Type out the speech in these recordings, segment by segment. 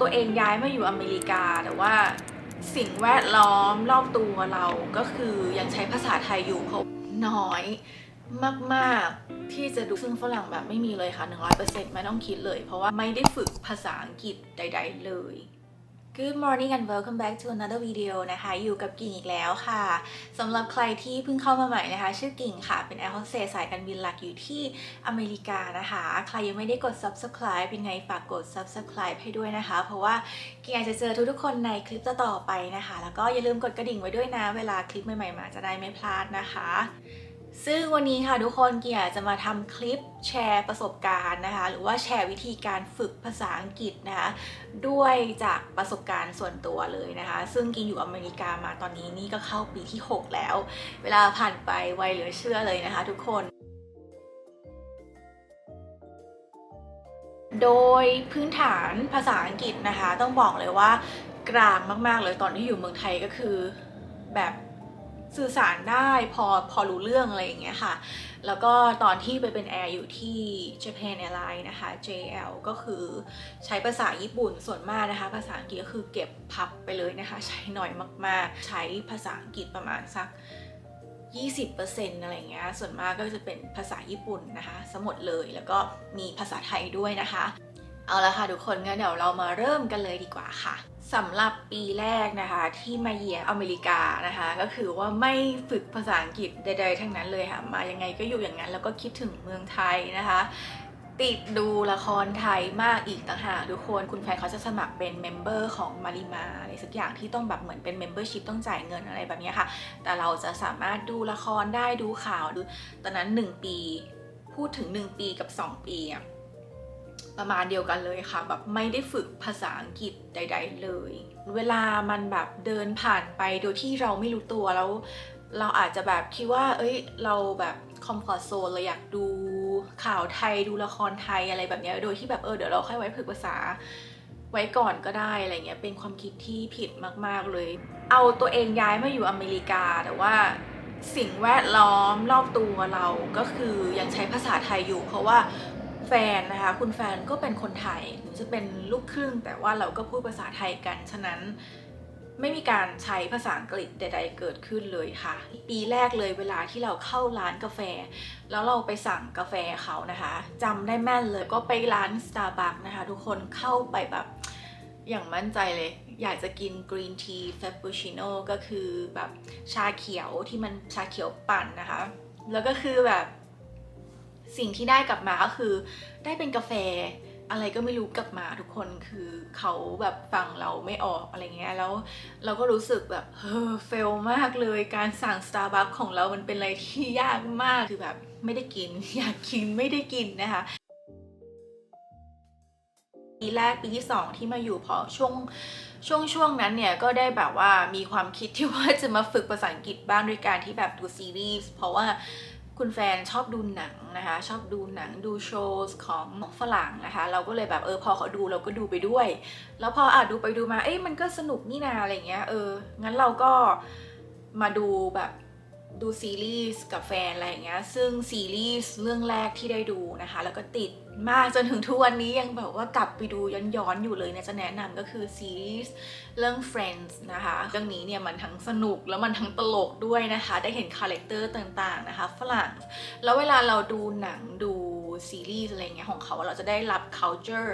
ตัวเองย้ายมาอยู่อเมริกา แต่ว่าสิ่งแวดล้อมรอบตัวเราก็คือยังใช้ภาษาไทยอยู่เพราะน้อยมากๆที่จะดูซึ่งฝรั่งแบบไม่มีเลยค่ะ 100%ไม่ต้องคิดเลย เพราะว่าไม่ได้ฝึกภาษาอังกฤษใด ๆ เลย Good morning and welcome back to another video นะคะ อยู่กับกิ่งอีกแล้วค่ะสำหรับใครที่เพิ่งเข้ามาใหม่นะคะ ชื่อกิ่งค่ะ เป็นแอร์โฮสเตสสายการบินหลักอยู่ที่อเมริกานะคะ ใครยังไม่ได้กด subscribe เป็นไงฝากกด subscribe ให้ด้วยนะคะ เพราะว่ากิ่งอากจะเจอทุกๆคนในคลิปต่อๆไปนะคะ แล้วก็อย่าลืมกดกระดิ่งไว้ด้วยนะ เวลาคลิปใหม่ๆมาจะได้ไม่พลาดนะคะ ซึ่งวันนี้ค่ะทุกคนเกียร์จะมาทำคลิปแชร์ประสบการณ์นะคะ หรือว่าแชร์วิธีการฝึกภาษาอังกฤษนะคะด้วยจากประสบการณ์ส่วนตัวเลยนะคะ ซึ่งกินอยู่อเมริกามาตอนนี้นี่ก็เข้าปีที่ 6 แล้ว เวลาผ่านไปไวเหลือเชื่อเลยนะคะ ทุกคน โดยพื้นฐานภาษาอังกฤษนะคะ ต้องบอกเลยว่ากลางมากๆเลยตอนที่อยู่เมืองไทยก็คือแบบ สื่อสารได้พอพอรู้เรื่องอะไรอย่างเงี้ยค่ะ แล้วก็ตอนที่ไปเป็นแอร์อยู่ที่ Japan Airlines นะคะ JL ก็คือใช้ภาษาญี่ปุ่นส่วนมากนะคะ ภาษาอังกฤษก็คือเก็บพับไปเลยนะคะ ใช้หน่อยมากๆ ใช้ภาษาอังกฤษประมาณสัก 20%อะไรเงี้ย ส่วนมากก็จะเป็นภาษาญี่ปุ่นนะคะสมดเลย แล้วก็มีภาษาไทยด้วยนะคะ เอาละค่ะทุกคนงั้นเดี๋ยวเรามาเริ่มกันเลยดีกว่าค่ะสำหรับปีแรกนะคะที่มาเยียมอเมริกานะคะ ก็คือว่าไม่ฝึกภาษาอังกฤษใดๆทั้งนั้นเลยค่ะ มายังไงก็อยู่อย่างนั้น แล้วก็คิดถึงเมืองไทยนะคะ ติดดูละครไทยมากอีกต่างหากทุกคน คุณแฟนเขาจะสมัครเป็นเมมเบอร์ของมาริมาอะไรสักอย่างที่ต้องแบบเหมือนเป็นเมมเบอร์ชิพต้องจ่ายเงินอะไรแบบนี้ค่ะ แต่เราจะสามารถดูละครได้ดูข่าวดูตอนนั้น 1 ปี พูดถึง 1 ปีกับ 2 ปีอะ ประมาณเดียวกันเลยค่ะ แบบไม่ได้ฝึกภาษาอังกฤษใด ๆ เลย เวลามันแบบเดินผ่านไปโดยที่เราไม่รู้ตัวแล้ว เราอาจจะแบบคิดว่า เอ้ย เราแบบคอมฟอร์ z โซนเราอยากดูข่าวไทยดูละครไทยอะไรแบบนี้โดยที่แบบเออเดี๋ยวเราค่อยไว้ฝึกภาษาไว้ก่อนก็ได้อะไรเงี้ยเป็นความคิดที่ผิดมากๆเลย เอาตัวเองย้ายมาอยู่อเมริกาแต่ว่าสิ่งแวดล้อมรอบตัวเราก็คือยังใช้ภาษาไทยอยู่ เพราะว่า แฟนนะคะ คุณแฟนก็เป็นคนไทยถึงจะเป็นลูกครึ่ง แต่ว่าเราก็พูดภาษาไทยกัน ฉะนั้นไม่มีการใช้ภาษาอังกฤษใด ๆ เกิดขึ้นเลยค่ะ ปีแรกเลยเวลาที่เราเข้าร้านกาแฟ แล้วเราไปสั่งกาแฟเขานะคะจำได้แม่นเลยก็ไปร้าน Starbucks นะคะ ทุกคนเข้าไปแบบอย่างมั่นใจเลย อยากจะกินกรีนทีเฟปปูชิโน่ก็คือแบบชาเขียวที่มันชาเขียวปั่นนะคะ แล้วก็คือแบบ สิ่งที่ได้กลับมาก็คือ ได้เป็นกาแฟอะไรก็ไม่รู้กลับมาทุกคนคือเขาแบบฟังเราไม่ออกอะไรเงี้ยแล้วเราก็รู้สึกแบบเฮ้อเฟลมากเลยการสั่ง Starbucks ของเรามันเป็นอะไรที่ยากมากคือแบบไม่ได้กิน อยากกินไม่ได้กินนะคะปีแรกปีที่สองที่มาอยู่พอช่วงช่วงช่วงนั้นเนี่ยก็ได้แบบว่ามีความคิดที่ว่าจะมาฝึกภาษาอังกฤษบ้างด้วยการที่แบบดูซีรีส์เพราะว่า คุณแฟนชอบดูหนังนะคะ ชอบดูหนังดูโชว์ของฝรั่งนะคะ เราก็เลยแบบเออพอเขาดูเราก็ดูไปด้วย แล้วพออะดูไปดูมาเอ้ยมันก็สนุกนี่นาอะไรเงี้ยเอองั้นเราก็มาดูแบบ ดูซีรีส์กับแฟนอะไรอย่างเงี้ยซึ่งซีรีส์เรื่องแรกที่ได้ดูนะคะ แล้วก็ติดมากจนถึงทุกวันนี้ยังแบบว่ากลับไปดูย้อนๆอยู่เลยเนี่ยจะแนะนำก็คือซีรีส์เรื่อง Friends นะคะ เรื่องนี้เนี่ยมันทั้งสนุกแล้วมันทั้งตลกด้วยนะคะ ได้เห็นคาแรคเตอร์ต่างๆนะคะฝรั่งแล้วเวลาเราดูหนังดู ซีรีส์อะไรเงี้ยของเขาเราจะได้รับ culture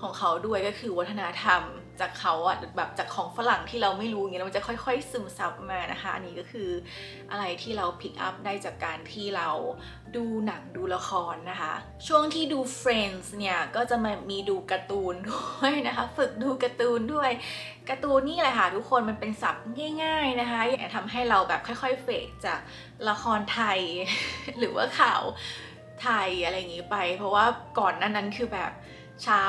ของเขาด้วยก็คือวัฒนธรรมจากเขาอะแบบจากของฝรั่งที่เราไม่รู้เงี้ยมันจะค่อย ๆ ซึมซับมานะคะอันนี้ก็คืออะไรที่เราพิกอัพได้จากการที่เราดูหนังดูละครนะคะ ช่วงที่ดู Friends เนี่ย ก็จะมามีดูการ์ตูนด้วยนะคะ ฝึกดูการ์ตูนด้วยการ์ตูนนี่แหละค่ะทุกคนมันเป็นศัพท์ง่าย ๆนะคะทำให้เราแบบค่อย ๆ เฟดจากละครไทย หรือว่าข่าว ไทยอะไรอย่างนี้ไป เพราะว่าก่อนนั้นนั้นคือแบบเช้า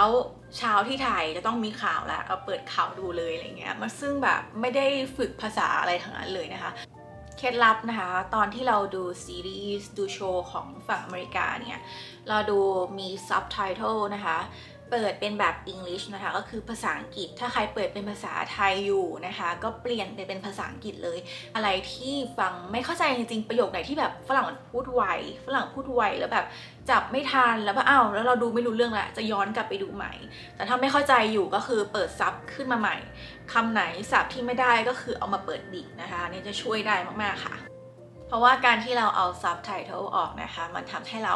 เช้าที่ไทยจะต้องมีข่าวแล้วเอาเปิดข่าวดูเลยอะไรเงี้ยมาซึ่งแบบไม่ได้ฝึกภาษาอะไรทั้งนั้นเลยนะคะเคล็ดลับนะคะ ตอนที่เราดูซีรีส์ดูโชว์ของฝั่งอเมริกาเนี่ย เราดูมีซับไตเติลนะคะ เปิดเป็นแบบ English นะคะ ก็คือภาษาอังกฤษ ถ้าใครเปิดเป็นภาษาไทยอยู่นะคะ ก็เปลี่ยนไปเป็นภาษาอังกฤษเลย อะไรที่ฟังไม่เข้าใจจริงๆ ประโยคไหนที่แบบฝรั่งพูดไว ฝรั่งพูดไวแล้วแบบจับไม่ทันแล้วแบบอ้าวแล้วเราดูไม่รู้เรื่องละจะย้อนกลับไปดูใหม่ แต่ถ้าไม่เข้าใจอยู่ก็คือเปิดซับขึ้นมาใหม่คำไหนศัพท์ที่ไม่ได้ก็คือเอามาเปิดดิกนะคะนี่จะช่วยได้มากๆค่ะ เพราะว่าการที่เราเอา subtitle ออกนะคะ มันทำให้เรา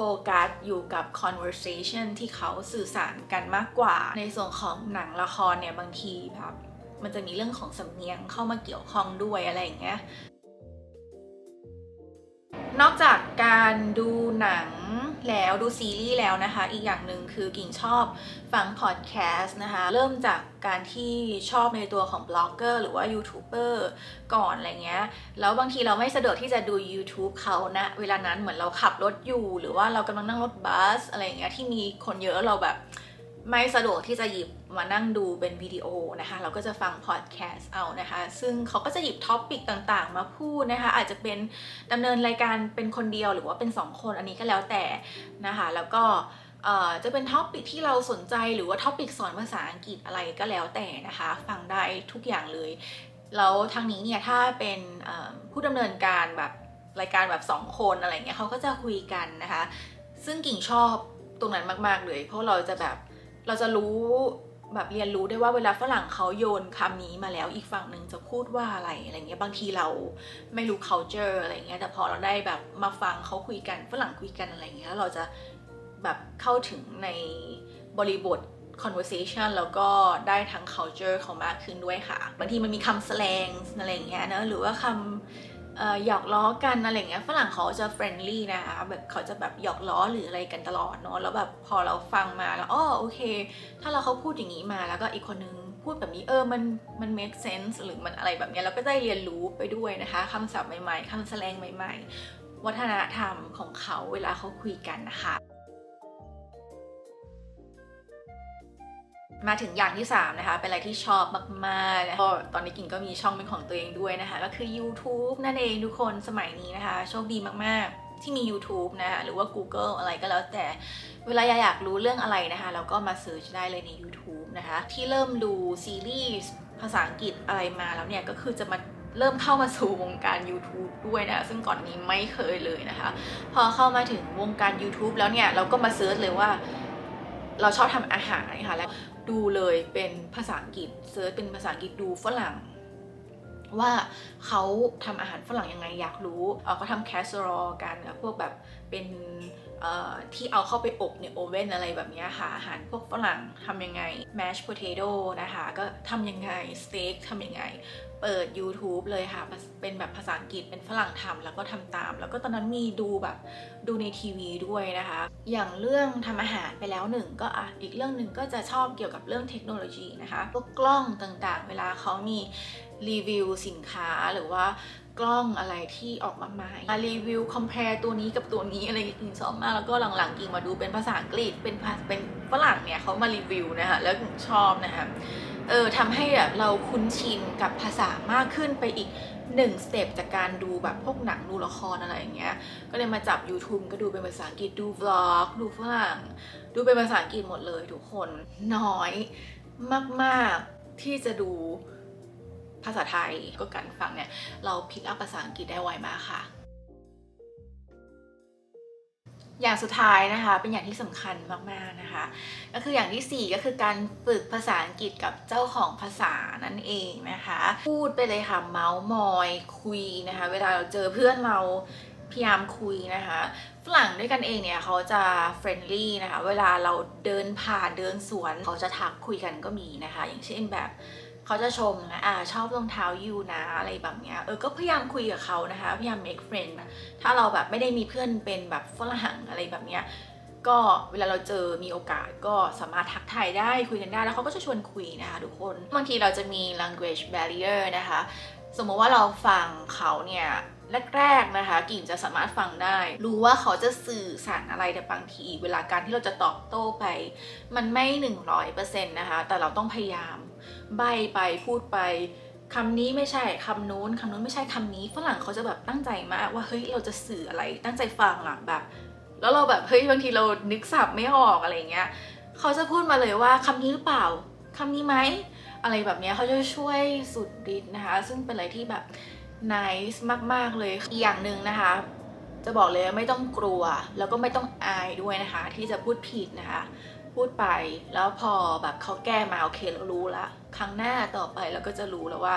โฟกัสอยู่กับ conversation ที่เขาสื่อสารกันมากกว่า ในส่วนของหนังละครเนี่ยบางทีแบบมันจะมีเรื่องของสำเนียงเข้ามาเกี่ยวข้องด้วยอะไรอย่างเงี้ย นอกจากการดูหนังแล้วดูซีรีส์แล้วนะคะ อีกอย่างหนึ่งคือกิ่งชอบฟังพอดแคสต์นะคะ เริ่มจากการที่ชอบในตัวของบล็อกเกอร์หรือว่ายูทูบเบอร์ก่อนอะไรเงี้ย แล้วบางทีเราไม่สะดวกที่จะดู YouTube เขานะ เวลานั้นเหมือนเราขับรถอยู่ หรือว่าเรากำลังนั่งรถบัสอะไรเงี้ยที่มีคนเยอะเราแบบ ไม่สะดวกที่จะหยิบมานั่งดูเป็นวิดีโอนะคะ เราก็จะฟังพอดแคสต์เอานะคะ ซึ่งเขาก็จะหยิบท็อปปิกต่างๆ มาพูดนะคะ อาจจะเป็นดำเนินรายการเป็นคนเดียวหรือว่าเป็น 2 คนอันนี้ก็แล้วแต่นะคะ แล้วก็จะเป็นท็อปปิกที่เราสนใจหรือว่าท็อปปิกสอนภาษาอังกฤษอะไรก็แล้วแต่นะคะ ฟังได้ทุกอย่างเลย แล้วทางนี้เนี่ยถ้าเป็นผู้ดำเนินการแบบรายการแบบ 2 คนอะไรเงี้ยเขาก็จะคุยกันนะคะ ซึ่งกิ่งชอบตรงนั้นมาก ๆ เลย เพราะเราจะแบบ เราจะรู้แบบเรียนรู้ได้ว่าเวลาฝรั่งเขาโยนคำนี้มาแล้วอีกฝั่งหนึ่งจะพูดว่าอะไรอะไรเงี้ยบางทีเราไม่รู้ culture อะไรเงี้ยแต่พอเราได้แบบมาฟังเขาคุยกันฝรั่งคุยกันอะไรเงี้ยแล้วเราจะแบบเข้าถึงในบริบท conversation แล้วก็ได้ทั้ง culture เขามากขึ้นด้วยค่ะบางทีมันมีคำ slang อะไรเงี้ยนะหรือว่าคำ หยอกล้อกันอะไรเงี้ยฝรั่งเขาจะเฟรนลี่นะคะแบบเขาจะแบบหยอกล้อหรืออะไรกันตลอดเนาะแล้วแบบพอเราฟังมาแล้วอ๋อโอเค ถ้าเราเขาพูดอย่างนี้มาแล้วก็อีกคนนึงพูดแบบนี้เออมันมัน make sense หรือมันอะไรแบบเนี้ยเราก็ได้เรียนรู้ไปด้วยนะคะคำศัพท์ใหม่ๆคำแสดงใหม่ ๆ วัฒนธรรมของเขาเวลาเขาคุยกันนะคะ มาถึงอย่างที่ 3 นะคะ เป็นอะไรที่ชอบมากๆแล้วก็ตอนนี้กิ่งก็มีช่องเป็นของตัวเองด้วยนะคะ ก็คือ YouTube นั่นเองทุกคนสมัยนี้นะคะ โชคดีมากๆ ที่มี YouTube นะคะหรือว่า Google อะไรก็แล้วแต่เวลาอยากรู้เรื่องอะไรนะคะ เราก็มาเสิร์ชได้เลยใน YouTube นะคะ ที่เริ่มดูซีรีส์ภาษาอังกฤษอะไรมาแล้วเนี่ย ก็คือจะมาเริ่มเข้ามาสู่วงการ YouTube ด้วยนะคะซึ่งก่อนนี้ไม่เคยเลยนะคะ พอเข้ามาถึงวงการ YouTube แล้วเนี่ย เราก็มาเซิร์ชเลยว่า เราชอบทำอาหารนะคะแล้ว ดูเลยเป็นภาษาอังกฤษเซิร์ชเป็นภาษาอังกฤษดูฝรั่ง ว่าเขาทำอาหารฝรั่งยังไงอยากรู้เอ่อเขาทำแคสเซอรอลกันพวกแบบเป็นที่เอาเข้าไปอบในโอเว่นอะไรแบบนี้ค่ะ อาหารพวกฝรั่งทำยังไง mash potato นะคะ ก็ทำยังไง สเต็กทำยังไง เปิด YouTube เลยค่ะ เป็นแบบภาษาอังกฤษเป็นฝรั่งทำแล้วก็ทำตาม แล้วก็ตอนนั้นมีดูแบบดูในทีวีด้วยนะคะ อย่างเรื่องทำอาหารไปแล้วหนึ่งก็อะอีกเรื่องหนึ่งก็จะชอบเกี่ยวกับเรื่องเทคโนโลยีนะคะพวกกล้องต่างๆ เวลาเขามีรีวิวสินค้าหรือว่ากล้องอะไรที่ออกมาใหม่มารีวิว compare ตัวนี้กับตัวนี้อะไรกิ่งชอบมาก แล้วก็หลังๆกิ่งมาดูเป็นภาษาอังกฤษเป็นภาเป็นฝรั่งเนี่ยเขามารีวิวนะคะแล้วกิ่งชอบนะคะ เออทำให้แบบเราคุ้นชินกับภาษามากขึ้นไปอีกหนึ่งสเต็ปจากการดูแบบพวกหนังดูละครอะไรอย่างเงี้ย ก็เลยมาจับ YouTube ก็ดูเป็นภาษาอังกฤษดูวล็อก ดูฝรั่ง ดูเป็นภาษาอังกฤษหมดเลยทุกคนน้อยมากๆที่จะดูภาษาไทยก็การฟังเนี่ย เราพิกอัพภาษาอังกฤษได้ไวมากค่ะ อย่างสุดท้ายนะคะ เป็นอย่างที่สำคัญมากๆนะคะ ก็คืออย่างที่ 4 ก็คือการฝึกภาษาอังกฤษกับเจ้าของภาษานั่นเองนะคะ พูดไปเลยค่ะเมาส์มอยคุยนะคะ เวลาเราเจอเพื่อนเราพยายามคุยนะคะฝรั่งด้วยกันเองเนี่ยเขาจะเฟรนลี่นะคะ เวลาเราเดินผ่านเดินสวนเขาจะทักคุยกันก็มีนะคะ อย่างเช่นแบบ เขาจะชมนะอ่าชอบรองเท้ายูนะอะไรแบบเนี้ยเออก็พยายามคุยกับเขานะคะ พยายาม make friend นถ้าเราแบบไม่ได้มีเพื่อนเป็นแบบฝรั่งอะไรแบบเนี้ยก็เวลาเราเจอมีโอกาสก็สามารถทักทายได้คุยกันได้แล้วเขาก็จะชวนคุยนะคะทุกคนบางทีเราจะมี language barrier นะคะ สมมติว่าเราฟังเขาเนี่ย แรกๆนะคะ กิ่งจะสามารถฟังได้ รู้ว่าเขาจะสื่อสารอะไรแต่บางที เวลาการที่เราจะตอบโต้ไป มันไม่ 100%นะคะ แต่เราต้องพยายาม ใบไปพูดไปคำนี้ไม่ใช่คำนู้นคำนู้นไม่ใช่คำนี้ฝรั่งเขาจะแบบตั้งใจมากว่าเฮ้ยเราจะสื่ออะไรตั้งใจฟังอะแบบ แล้วเราแบบเฮ้ยบางทีเรานึกศัพท์ไม่ออกอะไรเงี้ยเขาจะพูดมาเลยว่าคำนี้หรือเปล่าคำนี้ไหมอะไรแบบเนี้ยเขาจะช่วยสุดฤทธิ์นะคะ ซึ่งเป็นอะไรที่แบบ nice มากๆเลยอีกอย่างหนึ่งนะคะ จะบอกเลยไม่ต้องกลัว แล้วก็ไม่ต้องอายด้วยนะคะ ที่จะพูดผิดนะคะ พูดไปแล้วพอแบบเขาแก้มาโอเคเรารู้ละครั้งหน้าต่อไปเราก็จะรู้แล้วว่า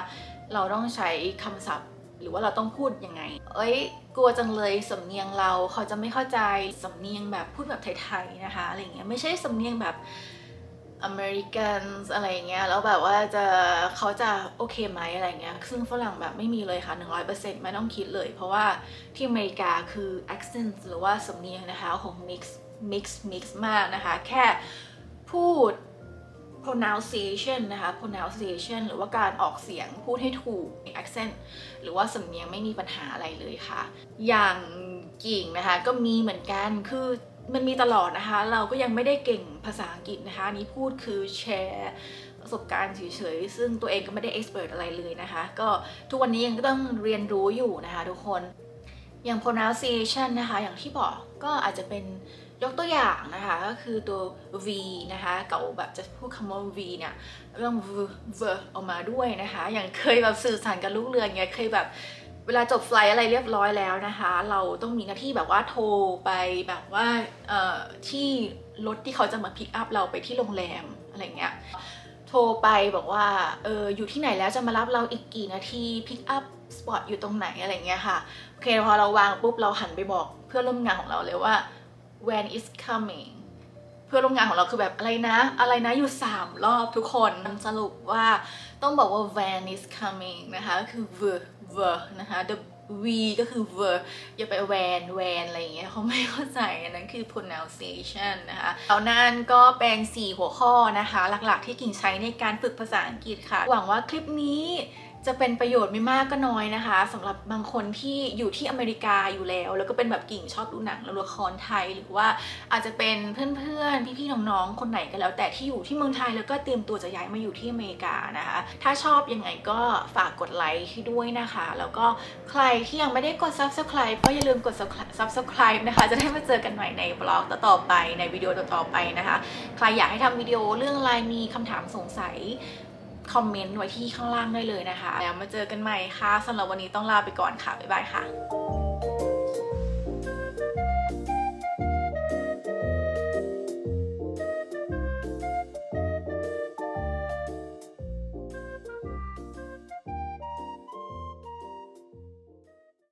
เราต้องใช้คำศัพท์ หรือว่าเราต้องพูดยังไง เอ้ย กลัวจังเลยสำเนียงเราเขาจะไม่เข้าใจสำเนียงแบบพูดแบบไทยๆนะคะอะไรเงี้ยไม่ใช่สำเนียงแบบ อเมริกันอะไรเงี้ยแล้วแบบว่าจะเขาจะโอเคไหมอะไรเงี้ยซึ่งฝรั่งแบบไม่มีเลยค่ะ 100%ไม่ต้องคิดเลย เพราะว่าที่อเมริกาคือ accent หรือว่าสำเนียงนะคะของ mix mix mix มากนะคะ แค่พูด pronunciation นะคะ pronunciation หรือว่าการออกเสียงพูดให้ถูก accent หรือว่าสำเนียงไม่มีปัญหาอะไรเลยค่ะ อย่างกิ่งนะคะก็มีเหมือนกันคือ มันมีตลอดนะคะ เราก็ยังไม่ได้เก่งภาษาอังกฤษนะคะนี้พูดคือแชร์ประสบการณ์เฉยๆ ซึ่งตัวเองก็ไม่ได้ expert อะไรเลยนะคะ ก็ทุกวันนี้ยังต้องเรียนรู้อยู่นะคะทุกคน อย่าง pronunciation นะคะ อย่างที่บอกก็อาจจะเป็นยกตัวอย่างนะคะ ก็คือตัว v นะคะเก่าแบบจะพูดคำว่า v เนี่ยเรื่อง v v ออกมาด้วยนะคะ อย่างเคยแบบสื่อสารกับลูกเรือไงเคยแบบ เวลาจบไฟล์อะไรเรียบร้อยแล้วนะคะ เราต้องมีหน้าที่แบบว่าโทรไปแบบว่าที่รถที่เขาจะมาพิกอัพเราไปที่โรงแรมอะไรเงี้ยโทรไปบอกว่าเอออยู่ที่ไหนแล้วจะมารับเราอีกกี่นาทีพิกอัพสปอตอยู่ตรงไหนอะไรเงี้ยค่ะโอเคพอเราวางปุ๊บเราหันไปบอกเพื่อนร่วมงานของเราเลยว่า when is coming เพื่อนร่วมงานของเราคือแบบอะไรนะ อะไรนะอยู่ 3 รอบทุกคนสรุปว่าต้องบอกว่า when is coming นะคะก็คือ v v นะคะ the v ก็คือ v อย่าไป when when อะไรอย่างเงี้ยเขาไม่เข้าใจอันนั้นคือ pronunciation นะคะแล้วนั่นก็เป็น 4 หัวข้อนะคะ หลักๆที่กิ่งใช้ในการฝึกภาษาอังกฤษค่ะ หวังว่าคลิปนี้ จะเป็นประโยชน์ไม่มากก็น้อยนะคะสำหรับบางคนที่อยู่ที่อเมริกาอยู่แล้ว แล้วก็เป็นแบบกิ่งชอบดูหนังและละครไทย หรือว่าอาจจะเป็นเพื่อนๆพี่ๆน้องๆคนไหนก็แล้ว แต่ที่อยู่ที่เมืองไทยแล้วก็เตรียมตัวจะย้ายมาอยู่ที่อเมริกานะคะ ถ้าชอบยังไงก็ฝากกดไลค์ให้ด้วยนะคะ แล้วก็ใครที่ยังไม่ได้กด subscribe ก็อย่าลืมกด subscribe นะคะ จะได้มาเจอกันใหม่ในบล็อกต่อๆไปในวิดีโอต่อๆไปนะคะ ใครอยากให้ทำวิดีโอเรื่องอะไรมีคำถามสงสัย คอมเมนต์ไว้ที่ข้างล่างได้เลยนะคะ แล้วมาเจอกันใหม่ค่ะสำหรับวันนี้ต้องลาไปก่อนค่ะ บ๊ายบายค่ะ